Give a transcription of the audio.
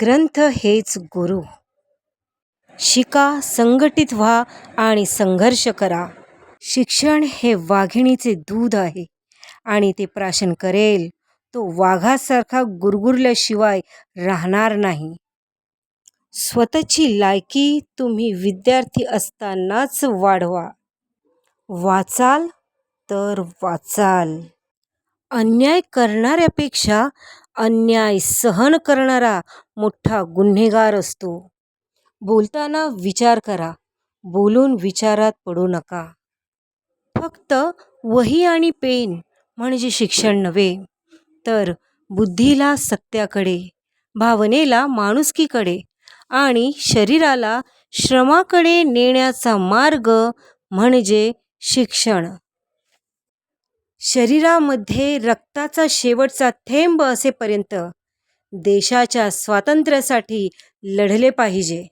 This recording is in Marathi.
ग्रंथ हेच गुरु. शिका संघटित व्हा आणि संघर्ष करा. शिक्षण हे वाघिणीचे दूध आहे आणि ते प्राशन करेल. तो वाघासारखा गुरगुरल्याशिवाय राहणार नाही. स्वतःची लायकी तुम्ही विद्यार्थी असतानाच वाढवा. वाचाल तर वाचाल. अन्याय करणाऱ्यापेक्षा अन्याय सहन करणारा मोठा गुन्हेगार असतो. बोलताना विचार करा. बोलून विचारात पडू नका. फक्त वही आणि पेन म्हणजे शिक्षण नव्हे तर बुद्धीला सत्याकडे भावनेला माणुसकीकडे आणि शरीराला श्रमाकडे नेण्याचा मार्ग म्हणजे शिक्षण. शरीरामध्ये रक्ताचा शेवटचा थेंब असेपर्यंत देशाच्या स्वातंत्र्यासाठी लढले पाहिजे.